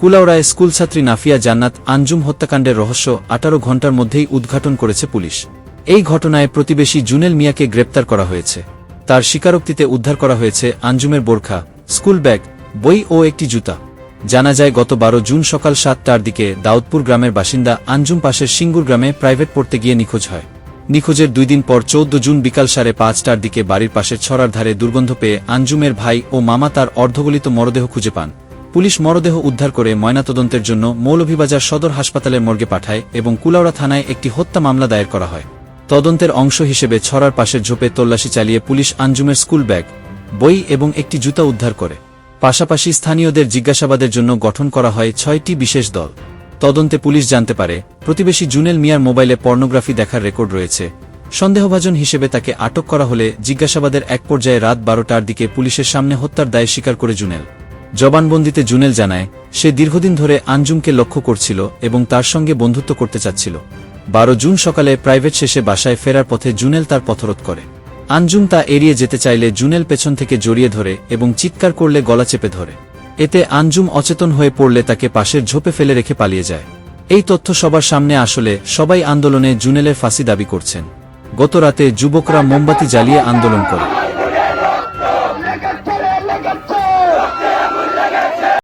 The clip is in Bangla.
কুলাউড়ায় স্কুলছাত্রী নাফিয়া জান্নাত আঞ্জুম হত্যাকাণ্ডের রহস্য আঠারো ঘণ্টার মধ্যেই উদ্ঘাটন করেছে পুলিশ। এই ঘটনায় প্রতিবেশী জুনেল মিয়াকে গ্রেপ্তার করা হয়েছে। তার স্বীকারোক্তিতে উদ্ধার করা হয়েছে আঞ্জুমের বোরখা, স্কুল ব্যাগ, বই ও একটি জুতা। জানা যায়, গত বারো জুন সকাল সাতটার দিকে দাউদপুর গ্রামের বাসিন্দা আঞ্জুম পাশের সিঙ্গুর গ্রামে প্রাইভেট পড়তে গিয়ে নিখোঁজ হয়। নিখোঁজের দুই দিন পর চৌদ্দ জুন বিকাল সাড়ে পাঁচটার দিকে বাড়ির পাশের ছড়ার ধারে দুর্গন্ধ পেয়ে আঞ্জুমের ভাই ও মামা তার অর্ধগলিত মরদেহ খুঁজে পান। পুলিশ মরদেহ উদ্ধার করে ময়নাতদন্তের জন্য মৌলভীবাজার সদর হাসপাতালের মর্গে পাঠায় এবং কুলাউড়া থানায় একটি হত্যা মামলা দায়ের করা হয়। তদন্তের অংশ হিসেবে ছড়ার পাশের ঝোপে তল্লাশি চালিয়ে পুলিশ আঞ্জুমের স্কুল ব্যাগ, বই এবং একটি জুতা উদ্ধার করে। পাশাপাশি স্থানীয়দের জিজ্ঞাসাবাদের জন্য গঠন করা হয় ছয়টি বিশেষ দল। তদন্তে পুলিশ জানতে পারে, প্রতিবেশী জুনেল মিয়ার মোবাইলে পর্নোগ্রাফি দেখার রেকর্ড রয়েছে। সন্দেহভাজন হিসেবে তাকে আটক করা হলে জিজ্ঞাসাবাদের এক পর্যায়ে রাত বারোটার দিকে পুলিশের সামনে হত্যার দায় স্বীকার করে জুনেল। জবানবন্দিতে জুনেল জানায়, সে দীর্ঘদিন ধরে আঞ্জুমকে লক্ষ্য করছিল এবং তার সঙ্গে বন্ধুত্ব করতে চাচ্ছিল। বারো জুন সকালে প্রাইভেট শেষে বাসায় ফেরার পথে জুনেল তার পথরোধ করে। আঞ্জুম তা এড়িয়ে যেতে চাইলে জুনেল পেছন থেকে জড়িয়ে ধরে এবং চিৎকার করলে গলা চেপে ধরে। এতে আঞ্জুম অচেতন হয়ে পড়লে তাকে পাশের ঝোপে ফেলে রেখে পালিয়ে যায়। এই তথ্য সবার সামনে আসলে সবাই আন্দোলনে জুনেলের ফাঁসি দাবি করছেন। গত রাতে যুবকরা মোমবাতি জ্বালিয়ে আন্দোলন করে।